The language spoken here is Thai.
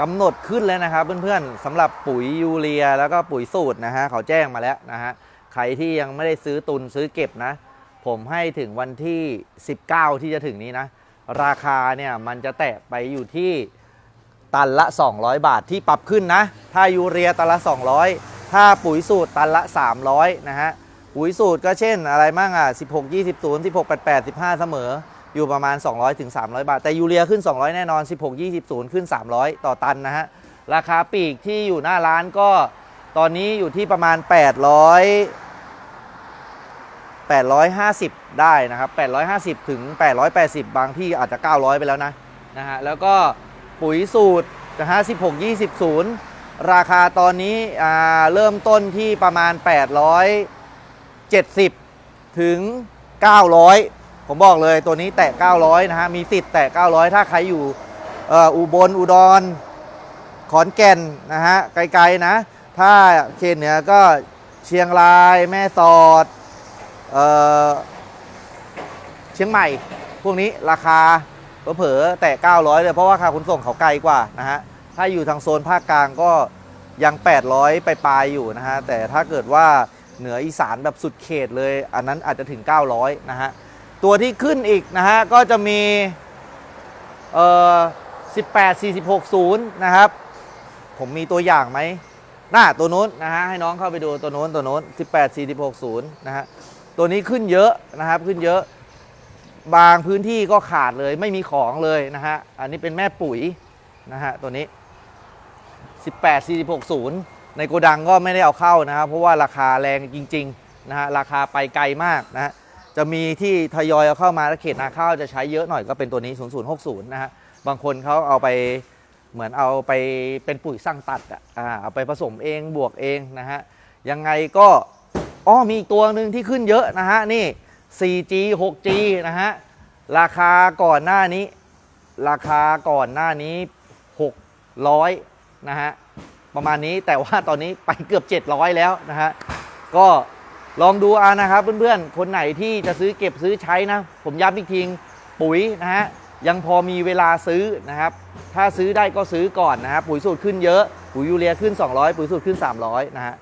กำหนดขึ้นแล้วนะครับเพื่อนๆสำหรับปุ๋ยยูเรียแล้วก็ปุ๋ยสูตรนะฮะเขาแจ้งมาแล้วนะฮะใครที่ยังไม่ได้ซื้อตุนซื้อเก็บนะ ผมให้ถึงวันที่ 19 ที่จะถึงนี้นะ ราคาเนี่ยมันจะแตะไปอยู่ที่ตันละ 200 บาทที่ปรับขึ้นนะ ถ้ายูเรียตันละ 200 ถ้าปุ๋ยสูตรตันละ 300 นะฮะ ปุ๋ยสูตรก็เช่นอะไรมั่งอะ 16 20 0 16 88 15 เสมอ อยู่ประมาณ200ถึง300 บาท แต่ยูเรียขึ้น 200 แน่นอน 16 20 0 ขึ้น 300 ต่อตันนะฮะ ราคาปีกที่อยู่หน้าร้านก็ตอนนี้อยู่ที่ประมาณ 800 850 ได้นะครับ 850 ถึง 880 บางที่อาจจะ 900 ไปแล้วนะนะฮะแล้วก็ปุ๋ยสูตรนะฮะ16 20 0 ราคาตอนนี้เริ่มต้นที่ประมาณ 870 ถึง 900 ผมบอกเลยตัวนี้แตะ 900 นะฮะ มีสิทธิ์แตะ 900 ถ้าใครอยู่อ่ออุบลอุดร ขอนแก่นนะฮะ ไกลๆนะ ถ้าเขตเหนือก็เชียงราย แม่สอดเออเชียงใหม่ พวกนี้ราคาเผลอๆแต่900 เลย เพราะว่าค่าขนส่งเขาไกลกว่านะฮะ ถ้าอยู่ทางโซนภาคกลางก็ยัง 800 ไปปลายอยู่นะฮะ แต่ถ้าเกิดว่าเหนืออีสานแบบสุดเขตเลย อันนั้นอาจจะถึง 900 นะฮะ ตัวที่ขึ้นอีกนะฮะก็จะมีเอ่อ18 46 0 นะครับ ผมมีตัวอย่างไหมหน้าตัวนู้นนะฮะให้น้องเข้าไปดูตัวนู้นตัวนู้น18 46 0 นะฮะตัวนี้ขึ้นเยอะนะครับขึ้นเยอะ บางพื้นที่ก็ขาดเลยไม่มีของเลยนะฮะอันนี้เป็นแม่ปุ๋ยนะฮะตัวนี้ 18 46 0 ในโกดังก็ไม่ได้เอาเข้านะครับเพราะว่าราคาแรงจริงๆนะฮะราคาไปไกลมากนะฮะ จะมีที่ทยอยเอาเข้ามาแล้วเขตนาข้าวจะใช้เยอะหน่อยก็เป็นตัวนี้ 0060 นะฮะ บางคนเขาเอาไปเหมือนเอาไปเป็นปุ๋ยสร้างตัดอะอ่าเอาไปผสมเองบวกเองนะฮะ ยังไงก็อ๋อมีอีกตัวหนึ่งที่ขึ้นเยอะนะฮะ นี่ 4G 6G นะฮะ ราคาก่อนหน้านี้ ราคาก่อนหน้านี้ 600 นะฮะ ประมาณนี้แต่ว่าตอนนี้ไปเกือบ 700 แล้วนะฮะ ก็ ลองดูเอานะครับเพื่อนๆ คนไหนที่จะซื้อเก็บซื้อใช้นะ ผมย้ำอีกทีปุ๋ยนะฮะยังพอมีเวลาซื้อนะครับ ถ้าซื้อได้ก็ซื้อก่อนนะฮะปุ๋ยสูตรขึ้นเยอะ ปุ๋ยยูเรียขึ้น 200 ปุ๋ยสูตรขึ้น 300 นะฮะ